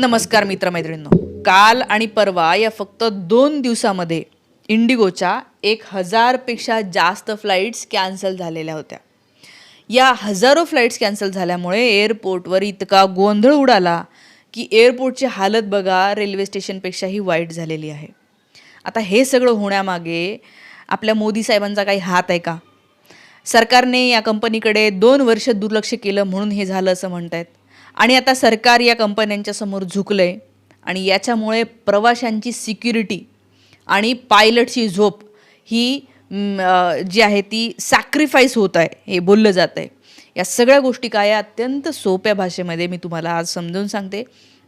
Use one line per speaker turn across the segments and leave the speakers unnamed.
नमस्कार मित्रमैत्रिणींनो. काल आणि परवा या फक्त दोन दिवसामध्ये इंडिगोच्या एक हजारपेक्षा जास्त फ्लाईट्स कॅन्सल झालेल्या होत्या. या हजारो फ्लाईट्स कॅन्सल झाल्यामुळे एअरपोर्टवर इतका गोंधळ उडाला की एअरपोर्टची हालत बघा रेल्वे स्टेशनपेक्षाही वाईट झालेली आहे. आता हे सगळं होण्यामागे आपल्या मोदी साहेबांचा काही हात आहे का? सरकारने या कंपनीकडे दोन वर्ष दुर्लक्ष केलं म्हणून हे झालं असं म्हणत आहेत आणि आता सरकार या कंपन्यांच्या समोर झुकलं आहे आणि याच्यामुळे प्रवाशांची सिक्युरिटी आणि पायलटची झोप ही जी आहे ती सॅक्रिफाईस होत आहे हे बोललं जात आहे. या सगळ्या गोष्टी काय अत्यंत सोप्या भाषेमध्ये मी तुम्हाला आज समजावून सांगते.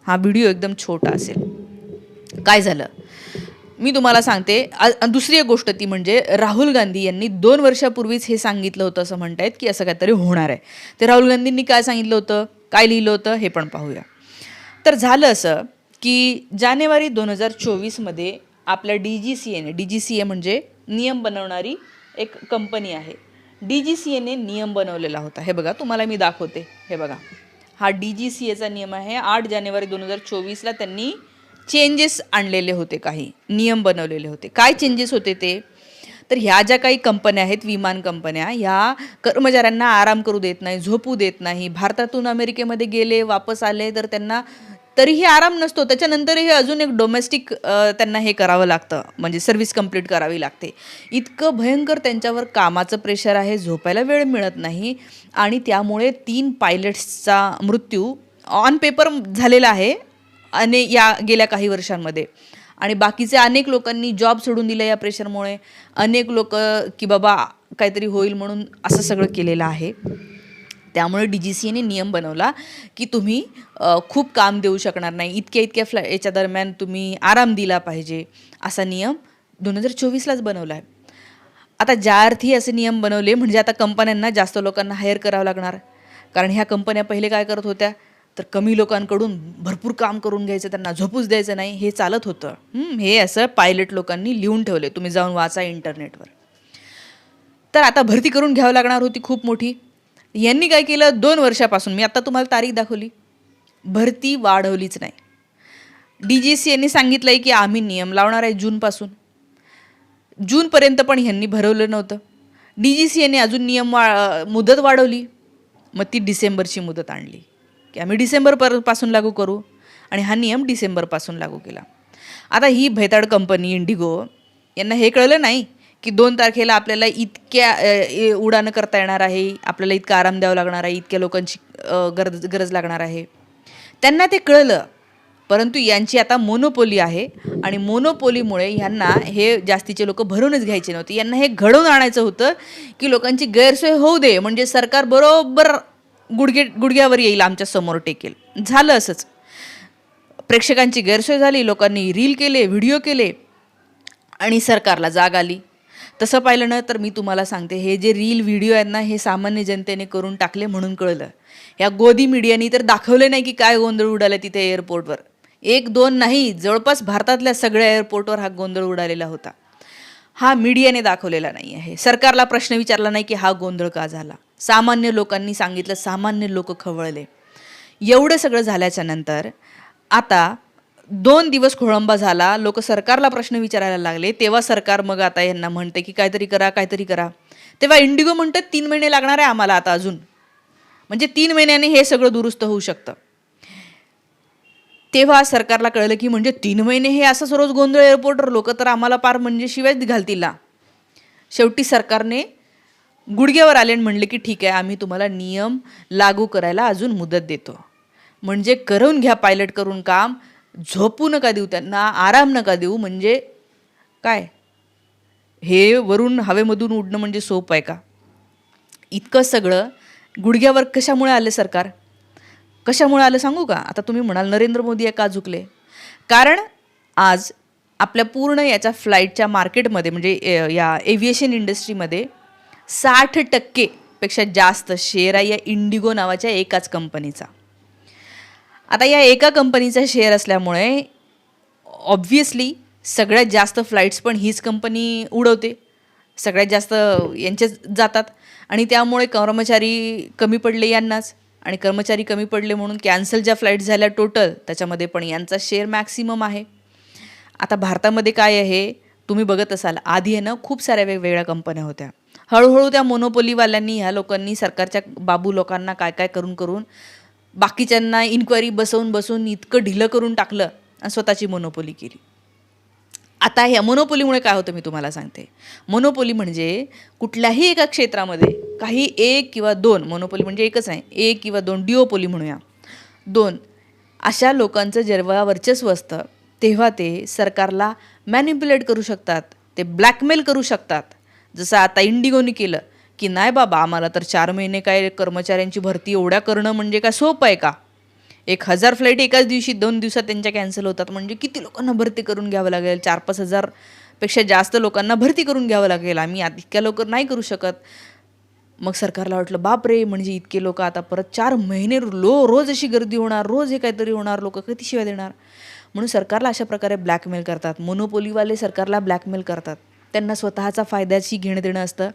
हा व्हिडिओ एकदम छोटा असेल. काय झालं? मी तुम्हाला सांगते आ- दुसरी एक गोष्ट ती म्हणजे राहुल गांधी यांनी दोन वर्षापूर्वीच हे सांगितलं होतं असं म्हणतायत की असं काहीतरी होणार आहे. ते राहुल गांधींनी काय सांगितलं होतं? काय लिहिलं होतं हे पण पाहूया. तर झालं असं की जानेवारी दोन हजार चोवीसमध्ये आपल्या डी जी सी एने डी जी सी ए म्हणजे नियम बनवणारी एक कंपनी आहे. डी जी सी एने नियम बनवलेला होता. हे बघा तुम्हाला मी दाखवते. हे बघा. हा डी जी सी एचा नियम आहे. आठ जानेवारी दोन हजार चोवीसला त्यांनी चेंजेस आणलेले होते काही. नियम बनवलेले होते. काय चेंजेस होते ते? तर ह्या ज्या काही कंपन्या आहेत विमान कंपन्या ह्या कर्मचाऱ्यांना आराम करू देत नाही झोपू देत नाही. भारतातून अमेरिकेमध्ये गेले वापस आले तर त्यांना तरीही आराम नसतो. त्याच्यानंतरही अजून एक डोमेस्टिक त्यांना हे करावं लागतं. म्हणजे सर्व्हिस कंप्लीट करावी लागते. इतकं भयंकर त्यांच्यावर कामाचं प्रेशर आहे झोपायला वेळ मिळत नाही. आणि त्यामुळे तीन पायलट्सचा मृत्यू ऑन पेपर झालेला आहे आणि या गेल्या काही वर्षांमध्ये. आणि बाकीचे अनेक लोकांनी जॉब सोडून दिला या प्रेशरमुळे अनेक लोक की बाबा काहीतरी होईल म्हणून असं सगळं केलेलं आहे. त्यामुळे डी जी सी एने नियम बनवला की तुम्ही खूप काम देऊ शकणार नाही. इतक्या इतक्या फ्लॅ याच्या दरम्यान तुम्ही आराम दिला पाहिजे असा नियम दोन हजार चोवीसलाच बनवला आहे. आता ज्या अर्थी असे नियम बनवले म्हणजे आता कंपन्यांना जास्त लोकांना हायर करावं लागणार. कारण ह्या कंपन्या पहिले काय करत होत्या? तर कमी लोकांकडून भरपूर काम करून घ्यायचं त्यांना झोपूच द्यायचं नाही हे चालत होतं. हे असं पायलट लोकांनी लिहून ठेवले. तुम्ही जाऊन वाचा इंटरनेटवर. तर आता भरती करून घ्यावं लागणार होती खूप मोठी. यांनी काय केलं? दोन वर्षापासून. मी आता तुम्हाला तारीख दाखवली. भरती वाढवलीच नाही. डी जी सी यांनी सांगितलं आहे की आम्ही नियम लावणार आहे जूनपासून. जूनपर्यंत पण ह्यांनी भरवलं नव्हतं. डी जी सी यांनी अजून नियम वा मुदत वाढवली. मग ती डिसेंबरची मुदत आणली. की आम्ही डिसेंबर परपासून लागू करू. आणि हा नियम डिसेंबरपासून लागू केला. आता ही भैताड कंपनी इंडिगो यांना हे कळलं नाही की दोन तारखेला आपल्याला इतक्या उडानं करता येणार आहे आपल्याला इतका आराम द्यावा लागणार आहे इतक्या लोकांची गरज गरज लागणार आहे. त्यांना ते कळलं परंतु यांची आता मोनोपोली आहे आणि मोनोपोलीमुळे यांना हे जास्तीचे लोक भरूनच घ्यायचे नव्हते. यांना हे घडवून आणायचं होतं की लोकांची गैरसोय होऊ दे म्हणजे सरकार बरोबर गुडघे गुडघ्यावर येईल आमच्यासमोर टेकेल. झालं असंच. प्रेक्षकांची गैरसोय झाली लोकांनी रील केले व्हिडिओ केले आणि सरकारला जाग आली. तसं पाहिलं ना तर मी तुम्हाला सांगते हे जे रील व्हिडिओ आहेत ना हे सामान्य जनतेने करून टाकले म्हणून कळलं. या गोदी मीडियानी तर दाखवले नाही की काय गोंधळ उडाला तिथे एअरपोर्टवर. एक दोन नाही जवळपास भारतातल्या सगळ्या एअरपोर्टवर हा गोंधळ उडालेला होता. हा मीडियाने दाखवलेला नाही आहे. सरकारला प्रश्न विचारला नाही की हा गोंधळ का झाला? सामान्य लोकांनी सांगितलं सामान्य लोक खवळले. एवढं सगळं झाल्याच्यानंतर आता दोन दिवस खोळंबा झाला लोक सरकारला प्रश्न विचारायला लागले तेव्हा सरकार मग आता यांना म्हणते की काहीतरी करा काहीतरी करा. तेव्हा इंडिगो म्हणतं तीन महिने लागणार आहे आम्हाला आता अजून. म्हणजे तीन महिन्याने हे सगळं दुरुस्त होऊ शकतं. तेव्हा सरकारला कळलं की म्हणजे तीन महिने हे असंच रोज गोंधळ एअरपोर्टवर लोक तर आम्हाला पार म्हणजे शिवायच घालतील शेवटी सरकारने गुडघ्यावर आले आणि म्हणले की ठीक आहे आम्ही तुम्हाला नियम लागू करायला अजून मुदत देतो. म्हणजे करून घ्या पायलट करून काम. झोपू नका देऊ त्यांना आराम नका देऊ. म्हणजे काय? हे वरून हवेमधून उडणं म्हणजे सोप आहे का? इतकं सगळं गुडघ्यावर कशामुळे आलं सरकार? कशामुळे आलं सांगू का? आता तुम्ही म्हणाल नरेंद्र मोदी आहे का झुकले? कारण आज आपल्या पूर्ण याच्या फ्लाईटच्या मार्केटमध्ये म्हणजे या एव्हिएशन इंडस्ट्रीमध्ये साठ टक्केपेक्षा जास्त शेअर आहे या इंडिगो नावाच्या एकाच कंपनीचा आता या एका कंपनीचा शेअर असल्यामुळे ऑब्व्हियसली सगळ्यात जास्त फ्लाईट्स पण हीच कंपनी उडवते. सगळ्यात जास्त यांचेच जातात. आणि त्यामुळे कर्मचारी कमी पडले यांनाच. आणि कर्मचारी कमी पडले म्हणून कॅन्सल ज्या फ्लाईट झाल्या टोटल त्याच्यामध्ये पण यांचा शेअर मॅक्सिमम आहे. आता भारतामध्ये काय आहे तुम्ही बघत असाल आधी आहे ना खूप साऱ्या वेगवेगळ्या कंपन्या होत्या. हळूहळू त्या मोनोपोलीवाल्यांनी ह्या लोकांनी सरकारच्या बाबू लोकांना काय काय करून करून बाकीच्यांना इन्क्वायरी बसवून बसवून इतकं ढिलं करून टाकलं आणि स्वतःची मोनोपोली केली. आता ह्या मोनोपोलीमुळे काय होतं मी तुम्हाला सांगते. मोनोपोली म्हणजे कुठल्याही एका क्षेत्रामध्ये काही एक किंवा दोन मोनोपोली म्हणजे एकच आहे एक किंवा दोन डिओपोली म्हणूया. दोन अशा लोकांचं जेव्हा वर्चस्व असतं तेव्हा ते सरकारला मॅन्युप्युलेट करू शकतात ते ब्लॅकमेल करू शकतात. जसं आता इंडिगोनी केलं की नाही बाबा आम्हाला तर चार महिने काय कर्मचाऱ्यांची भरती एवढ्या करणं म्हणजे काय सोपं आहे का? एक हजार फ्लाईट एकाच दिवशी दोन दिवसात त्यांच्या कॅन्सल होतात. म्हणजे किती लोकांना भरती करून घ्यावं लागेल? चार पाच हजारपेक्षा जास्त लोकांना भरती करून घ्यावं लागेल. आम्ही इतक्या लवकर नाही करू शकत. मग सरकारला वाटलं बाप रे म्हणजे इतके लोक आता परत चार महिने लो रोज अशी गर्दी होणार रोज हे काहीतरी होणार लोक किती शिवाय देणार? म्हणून सरकारला अशा प्रकारे ब्लॅकमेल करतात. मोनोपोलीवाले सरकारला ब्लॅकमेल करतात. त्यांना स्वतःचा फायद्याची घेणं देणं असतं.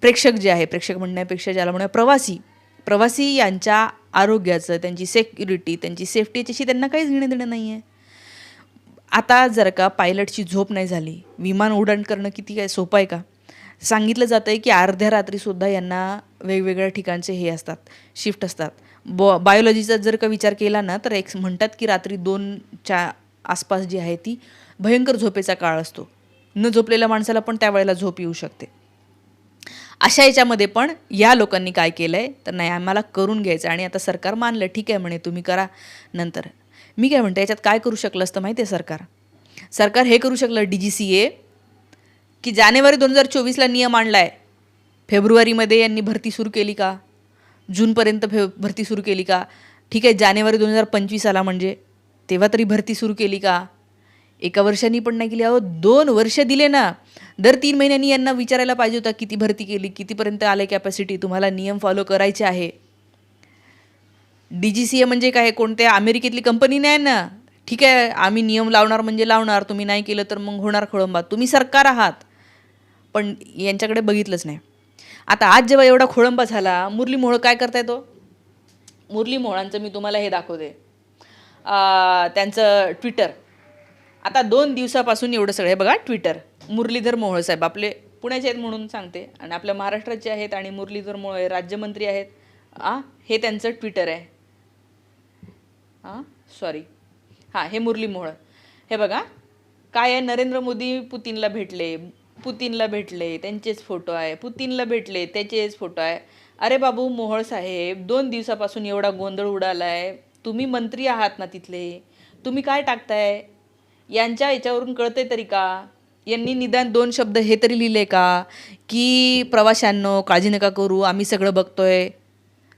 प्रेक्षक जे आहे प्रेक्षक म्हणण्यापेक्षा ज्याला म्हणूया प्रवासी प्रवासी यांच्या आरोग्याचं त्यांची सेक्युरिटी त्यांची सेफ्टी याच्याशी त्यांना काहीच घेणं देणं नाही आहे आता जर का पायलटची झोप नाही झाली विमान उड्डाण करणं किती काय सोपं आहे का? सांगितलं जातं आहे की अर्ध्या रात्रीसुद्धा यांना वेगवेगळ्या ठिकाणचे हे असतात शिफ्ट असतात. बॉ बायोलॉजीचा जर का विचार केला ना तर एक म्हणतात की रात्री दोनच्या आसपास जी आहे ती भयंकर झोपेचा काळ असतो. न झोपलेल्या माणसाला पण त्यावेळेला झोप येऊ शकते. अशा याच्यामध्ये पण या लोकांनी काय केलं आहे तर नाही आम्हाला करून घ्यायचं आणि आता सरकार मानलं ठीक आहे म्हणे तुम्ही करा. नंतर मी काय म्हणते याच्यात काय करू शकलं असतं माहिती आहे सरकार? सरकार हे करू शकलं डी जी सी ए की जानेवारी दोन हजार चोवीसला नियम आणला आहे फेब्रुवारीमध्ये यांनी भरती सुरू केली का? जूनपर्यंत फे भरती सुरू केली का? ठीक आहे जानेवारी दोन हजार पंचवीस आला म्हणजे. तेव्हा तरी भरती सुरू केली का? एका वर्षांनी पण नाही केली. अहो दोन वर्ष दिले ना. दर तीन महिन्यांनी यांना विचारायला पाहिजे होता किती भरती केली कितीपर्यंत आले कॅपॅसिटी तुम्हाला नियम फॉलो करायचे आहे. डी जी सी ए म्हणजे काय? कोणत्या अमेरिकेतली कंपनी नाही ना. ठीक आहे आम्ही नियम लावणार म्हणजे लावणार तुम्ही नाही केलं तर मग होणार खोळंबा. तुम्ही सरकार आहात. पण यांच्याकडे बघितलंच नाही. आता आज जेव्हा एवढा खोळंबा झाला मुरली मोहोळ काय करताय तो? मुरली मोहळांचं मी तुम्हाला हे दाखवते. त्यांचं ट्विटर आता दोन दिवसापासून एवढं सगळं. हे बघा ट्विटर मुरलीधर मोहोळ साहेब आपले पुण्याचे आहेत म्हणून सांगते. आणि आपल्या महाराष्ट्राचे आहेत आणि मुरलीधर मोहोळ राज्यमंत्री आहेत. आ हे त्यांचं ट्विटर आहे. हां सॉरी हां हे मुरली मोहोळ. हे बघा काय आहे? नरेंद्र मोदी पुतीनला भेटले. पुतीनला भेटले त्यांचेच फोटो आहे. पुतीनला भेटले त्याचेच फोटो आहे. अरे बाबू मोहोळ साहेब दोन दिवसापासून एवढा गोंधळ उडाला आहे तुम्ही मंत्री आहात ना तिथले? तुम्ही काय टाकताय? यांच्या याच्यावरून कळतंय तरी का? यांनी निदान दोन शब्द हे तरी लिहिले का? की प्रवाशांनो काळजी नका करू आम्ही सगळं बघतोय.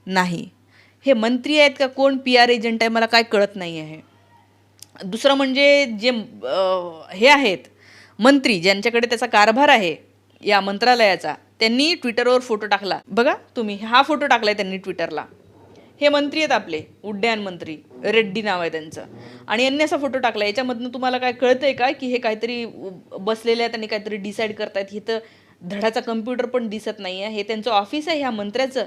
नाही. हे मंत्री आहेत का कोण? पी आर एजंट आहे मला काय कळत नाही आहे दुसरं म्हणजे जे हे आहेत मंत्री ज्यांच्याकडे त्याचा कारभार आहे या मंत्रालयाचा त्यांनी ट्विटरवर फोटो टाकला. बघा तुम्ही हा फोटो टाकलाय त्यांनी ट्विटरला हे मंत्री आहेत आपले उड्डयन मंत्री. रेड्डी नाव आहे त्यांचं. आणि यांनी असा फोटो टाकला याच्यामधनं तुम्हाला काय कळतंय का की हे काहीतरी बसलेले आहेत आणि काहीतरी डिसाईड करतायत? हे तर धडाचा कम्प्युटर पण दिसत नाही आहे हे त्यांचं ऑफिस आहे ह्या मंत्र्याचं?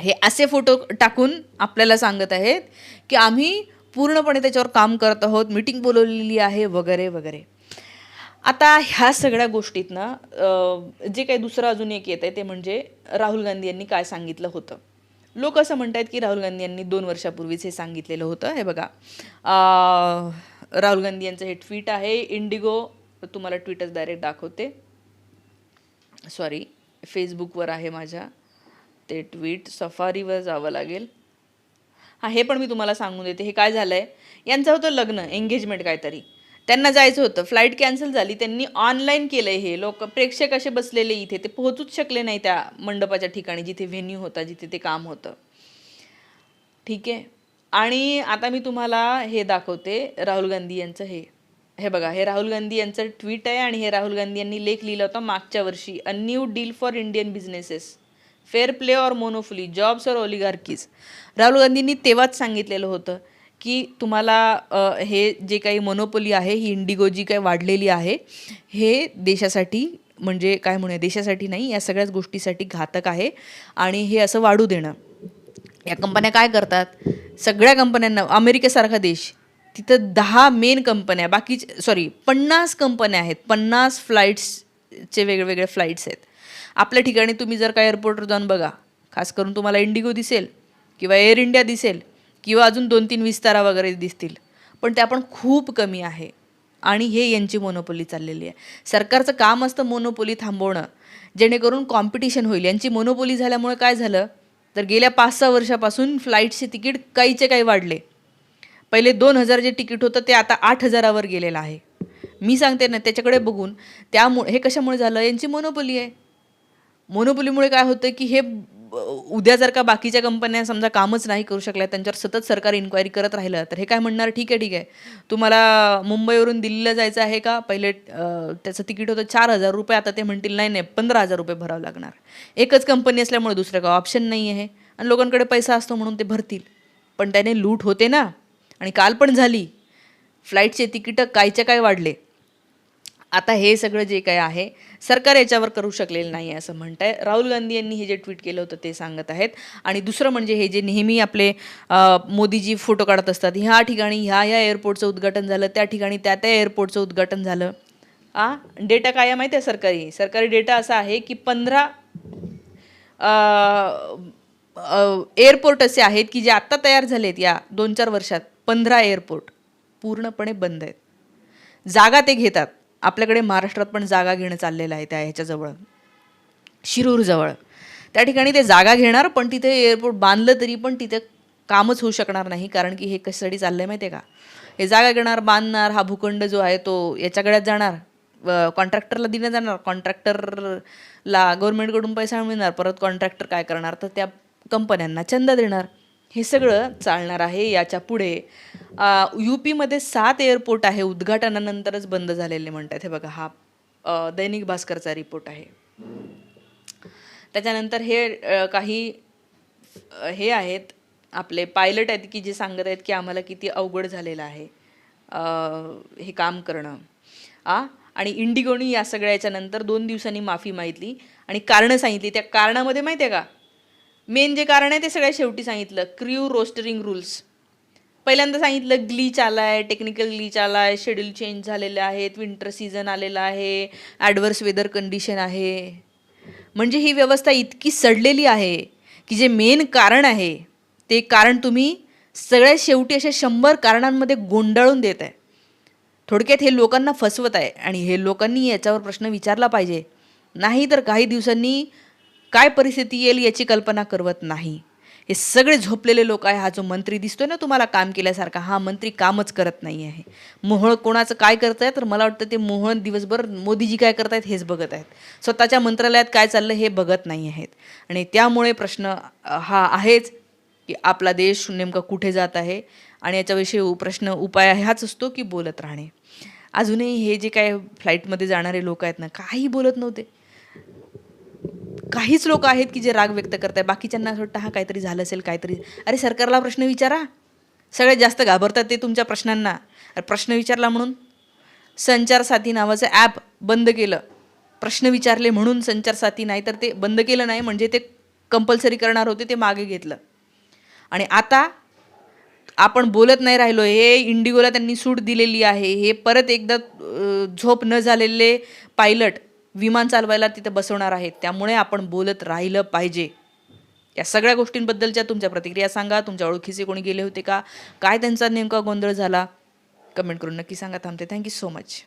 हे असे फोटो टाकून आपल्याला सांगत आहेत की आम्ही पूर्णपणे त्याच्यावर काम करत आहोत मीटिंग बोलवलेली आहे वगैरे वगैरे. आता ह्या सगळ्या गोष्टीतनं जे काही दुसरं अजून एक येत आहे ते म्हणजे राहुल गांधी यांनी काय सांगितलं होतं? लोक असं म्हणत आहेत की राहुल गांधी यांनी दोन वर्षापूर्वीच हे सांगितलेलं होतं. हे बघा राहुल गांधी यांचं हे ट्विट आहे. इंडिगो तुम्हाला ट्विटच डायरेक्ट दाखवते. सॉरी फेसबुकवर आहे माझ्या ते ट्विट. सफारीवर जावं लागेल. हां हे पण मी तुम्हाला सांगून देते. हे काय झालं आहे यांचं होतं लग्न एंगेजमेंट काहीतरी. त्यांना जायचं होतं. फ्लाईट कॅन्सल झाली. त्यांनी ऑनलाईन केलं आहे हे. लोक प्रेक्षक असे बसलेले इथे. ते पोहोचूच शकले नाही त्या मंडपाच्या ठिकाणी जिथे व्हेन्यू होता जिथे ते काम होतं. ठीक आहे? आणि आता मी तुम्हाला हे दाखवते. राहुल गांधी यांचं हे. हे बघा हे राहुल गांधी यांचं ट्विट आहे आणि हे राहुल गांधी यांनी लेख लिहिला होता मागच्या वर्षी. A new deal for Indian businesses fair play or monopoly jobs और ओलिगार्कीज राहुल गांधींनी तेव्हाच सांगितलेलं होतं. की तुम्हाला हे जे काही मोनोपोली आहे ही इंडिगो जी काही वाढलेली आहे हे देशासाठी म्हणजे काय म्हणूया देशासाठी नाही या सगळ्याच गोष्टीसाठी घातक आहे आणि हे असं वाढू देणं. या कंपन्या काय करतात? सगळ्या कंपन्यांना अमेरिकेसारखा देश तिथं दहा मेन कंपन्या बाकीचे सॉरी पन्नास कंपन्या आहेत. पन्नास फ्लाईट्सचे वेगवेगळे फ्लाईट्स आहेत. आपल्या ठिकाणी तुम्ही जर का एअरपोर्टवर जाऊन बघा खास करून तुम्हाला इंडिगो दिसेल किंवा एअर इंडिया दिसेल किंवा अजून दोन तीन विस्तारा वगैरे दिसतील. पण त्या पण खूप कमी आहे. आणि हे यांची मोनोपोली चाललेली आहे. सरकारचं काम असतं मोनोपोली थांबवणं. जेणेकरून कॉम्पिटिशन होईल. यांची मोनोपोली झाल्यामुळे काय झालं? तर गेल्या पाच सहा वर्षापासून फ्लाईटचे तिकीट काहीचे काही वाढले. पहिले दोन हजार जे तिकीट होतं ते आता आठ हजारावर गेलेलं आहे. मी सांगते ना त्याच्याकडे बघून. त्यामुळे हे कशामुळे झालं? यांची मोनोपोली आहे. मोनोपोलीमुळे काय होतं की हे उद्या जर का बाकीच्या कंपन्या समजा कामच नाही करू शकल्या त्यांच्यावर सतत सरकार इन्क्वायरी करत राहिलं तर हे काय म्हणणार? ठीक आहे ठीक आहे. तुम्हाला मुंबईवरून दिल्लीला जायचं आहे का? पहिले त्याचं तिकीट होतं चार हजार रुपये आता ते म्हणतील नाही नाही पंधरा हजार रुपये भरावं लागणार. एकच कंपनी असल्यामुळे दुसरं काय ऑप्शन नाही आहे. आणि लोकांकडे पैसा असतो म्हणून ते भरतील. पण त्याने लूट होते ना. आणि काल पण झाली. फ्लाईटचे तिकीटं कायच्या काय वाढले? आता हे सगळं जे काय आहे सरकार याच्यावर करू शकलेलं नाही आहे असं म्हणत आहे राहुल गांधी यांनी हे जे ट्विट केलं होतं ते सांगत आहेत. आणि दुसरं म्हणजे हे जे नेहमी आपले मोदीजी फोटो काढत असतात ह्या ठिकाणी ह्या ह्या एअरपोर्टचं उद्घाटन झालं त्या ठिकाणी त्या त्या एअरपोर्टचं उद्घाटन झालं. आ? डेटा काय माहिती आहे सरकारी. सरकारी डेटा असा आहे की पंधरा एअरपोर्ट असे आहेत की जे आत्ता तयार झालेत या दोन चार वर्षात. पंधरा एअरपोर्ट पूर्णपणे बंद आहेत. जागा ते घेतात. आपल्याकडे महाराष्ट्रात पण जागा घेणं चाललेलं आहे त्या ह्याच्याजवळ. शिरूरजवळ. त्या ठिकाणी ते जागा घेणार पण तिथे एअरपोर्ट बांधलं तरी पण तिथे कामच होऊ शकणार नाही कारण की हे कशासाठी चाललं आहे माहिती आहे का? हे जागा घेणार बांधणार हा भूखंड जो आहे तो याच्या गळ्यात जाणार कॉन्ट्रॅक्टरला दिलं जाणार. कॉन्ट्रॅक्टरला गव्हर्नमेंटकडून पैसा मिळणार. परत कॉन्ट्रॅक्टर काय करणार? तर त्या कंपन्यांना चंदा देणार. हे सगळं चालणार आहे. याच्यापुढे यू पीमध्ये सात एअरपोर्ट आहे. उद्घाटनानंतरच बंद झालेले म्हणतात. हे बघा हा दैनिक भास्करचा रिपोर्ट आहे. त्याच्यानंतर हे काही हे आहेत. आपले पायलट आहेत की जे सांगत आहेत की आम्हाला किती अवघड झालेलं आहे हे काम करणं. आ आणि इंडिगोनी या सगळ्याच्या नंतर दोन दिवसांनी माफी मागितली आणि कारणं सांगितली. त्या कारणामध्ये माहिती आहे का? मेन जे कारण आहे ते सगळ्या शेवटी सांगितलं. क्र्यू रोस्टरिंग रूल्स पहिल्यांदा सांगितलं ग्लीच आला आहे टेक्निकल ग्लीच आला आहे शेड्यूल चेंज झालेले आहेत विंटर सीझन आलेला आहे ॲडवर्स वेदर कंडिशन आहे. म्हणजे ही व्यवस्था इतकी सडलेली आहे की जे मेन कारण आहे ते कारण तुम्ही सगळ्यात शेवटी अशा शंभर कारणांमध्ये गोंडाळून देत आहे. थोडक्यात हे लोकांना फसवत आहे आणि हे लोकांनी याच्यावर प्रश्न विचारला पाहिजे. नाही तर काही दिवसांनी काय परिस्थिती येईल याची कल्पना करवत नाही. हे सगळे झोपलेले लोक आहे हा जो मंत्री दिसतोय ना तुम्हाला काम केल्यासारखा हा मंत्री कामच करत नाही आहे. मोहळ कोणाचं काय करत आहे तर मला वाटतं ते मोहळ दिवसभर मोदीजी काय करतायत हेच बघत आहेत. स्वतःच्या मंत्रालयात काय चाललं हे बघत नाही आहेत. आणि त्यामुळे प्रश्न हा आहेच की आपला देश नेमका कुठे जात आहे आणि याच्याविषयी प्रश्न उपाय हाच असतो की बोलत राहणे. अजूनही हे जे काय फ्लाईटमध्ये जाणारे लोक आहेत ना काही बोलत नव्हते. काहीच लोक आहेत की जे राग व्यक्त करत आहे बाकीच्यांना असं वाटतं हा काहीतरी झालं असेल काहीतरी. अरे सरकारला प्रश्न विचारा. सगळ्यात जास्त घाबरतात ते तुमच्या प्रश्नांना. अरे प्रश्न विचारला म्हणून? संचार साथी नावाचं ॲप बंद केलं. प्रश्न विचारले म्हणून संचार साथी नाही तर ते बंद केलं नाही म्हणजे ते कंपल्सरी करणार होते ते मागे घेतलं. आणि आता आपण बोलत नाही राहिलो हे इंडिगोला त्यांनी सूट दिलेली आहे. हे परत एकदा झोप न झालेले पायलट विमान चालवायला तिथे बसवणार आहेत. त्यामुळे आपण बोलत राहिलं पाहिजे. या सगळ्या गोष्टींबद्दलच्या तुमच्या प्रतिक्रिया सांगा. तुमच्या ओळखीचे कोणी गेले होते का? काय त्यांचा नेमका गोंधळ झाला? कमेंट करून नक्की सांगा. थांबते. Thank you so much